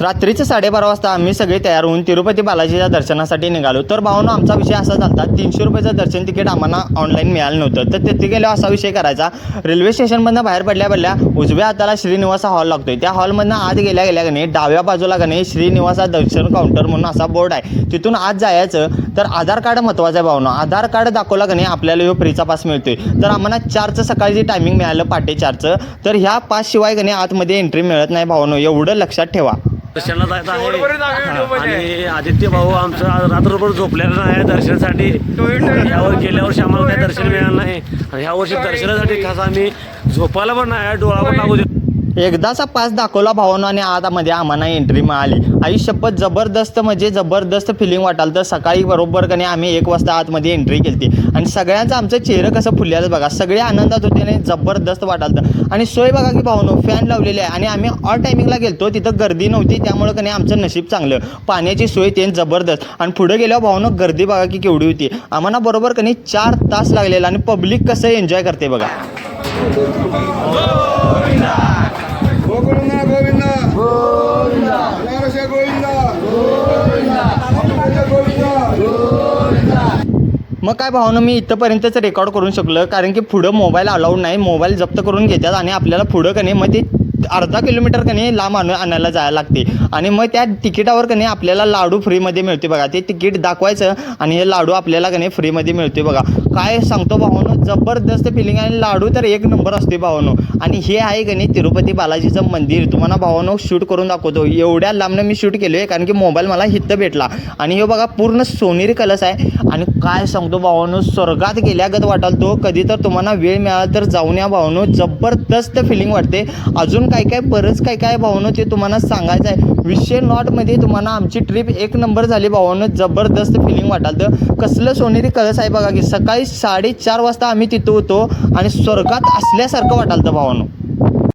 रात्रीचं साडेबारा वाजता आम्ही सगळे तयार होऊन तिरुपती बालाजीच्या दर्शनासाठी निघालो. तर भावनो आमचा विषय असा झाला तीनशे रुपयाचं दर्शन तिकीट आम्हाला ऑनलाईन मिळालं नव्हतं. तर तिथे गेल्यावर असा विषय करायचा रेल्वे स्टेशनमधनं बाहेर पडल्या पडल्या उजव्या हाताला श्रीनिवास हॉल लागतोय. त्या हॉलमधनं आत गेल्या गेल्या का नाही डाव्या बाजूला गणे श्रीनिवासा दर्शन काउंटर म्हणून असा बोर्ड आहे. तिथून आत जायचं तर आधार कार्ड महत्त्वाचं आहे भावना. आधार कार्ड दाखवला गणे आपल्याला ह्यो फ्रीचा पास मिळतोय. तर आम्हाला चारचं सकाळची टायमिंग मिळालं पाटे चारचं तर ह्या पासशिवाय गणे आतमध्ये एंट्री मिळत नाही भावनो. एवढं लक्षात ठेवा. दर्शनाला जायचं आहे. आणि आदित्य भाऊ आमचा रात्रभर झोपलेला नाही दर्शनासाठी. यावर गेल्या वर्षी आम्हाला काही दर्शन मिळालं नाही. ह्या वर्षी दर्शनासाठी खास आम्ही झोपायला पण नाही डोळा पण लागू देत एकदाचा पास दाखवला भावानं आणि आतमध्ये आम्हाला एंट्री मिळाली. आई शपथ जबरदस्त म्हणजे जबरदस्त फिलिंग वाटाल तर सकाळी बरोबर कने आम्ही एक वाजता आतमध्ये एंट्री केली आणि सगळ्यांचं आमचं चेहरं कसं फुललेलं बघा. सगळे आनंदात होते आणि जबरदस्त वाटालतं आणि सोय बघा की भावनो फॅन लावलेले आहे आणि आम्ही ऑल टायमिंगला गेलतो. तिथं गर्दी नव्हती त्यामुळं कने आमचं नशीब चांगलं. पाण्याची सोय ते जबरदस्त. आणि पुढे गेल्यावर भावनं गर्दी बघा की केवढी होती. आम्हाला बरोबर कने चार तास लागलेला आणि पब्लिक कसं एन्जॉय करते बघा. गोविंदा. गोविंदा. गोविंदा. गोविंदा. गोविंदा. गोविंदा. मग काय भावनं मी इथंपर्यंतच रेकॉर्ड करून शकलो कारण की पुढं मोबाईल अलाउड नाही मोबाईल जप्त करून घेतात आणि आपल्याला पुढं का नाही मग ते अर्धा किलोमीटर का नाही लांब आणून आणायला जायला लागते. आणि मग त्या तिकिटावर का नाही आपल्याला लाडू फ्रीमध्ये मिळते बघा. ते तिकीट दाखवायचं आणि हे लाडू आपल्याला कने फ्रीमध्ये मिळते बघा. काय सांगतो भावानो जबरदस्त फिलिंग आणि लाडू तर एक नंबर असते भावानो. आणि हे आहे का नाही तिरुपती बालाजीचं मंदिर. तुम्हाला भावानो शूट करून दाखवतो. एवढ्या लांबनं मी शूट केलो आहे कारण की मोबाईल मला हित्त भेटला. आणि हे बघा पूर्ण सोनेरी कलस आहे. आणि काय सांगतो भावानो स्वर्गात गेल्यागत वाटाल तो कधी तर तुम्हाला वेळ मिळाला तर जाऊन या भावानो. जबरदस्त फिलिंग वाटते. अजून काय काय बरंच काय काय भावनं ते तुम्हाला सांगायचं आहे. विषय नॉटमध्ये तुम्हाला आमची ट्रिप एक नंबर झाली भावानं जबरदस्त फिलिंग वाटाल तर कसलं सोनेरी कळस आहे बघा की सकाळी साडेचार वाजता आम्ही तिथं होतो आणि स्वर्गात असल्यासारखं वाटाल तर भावानो.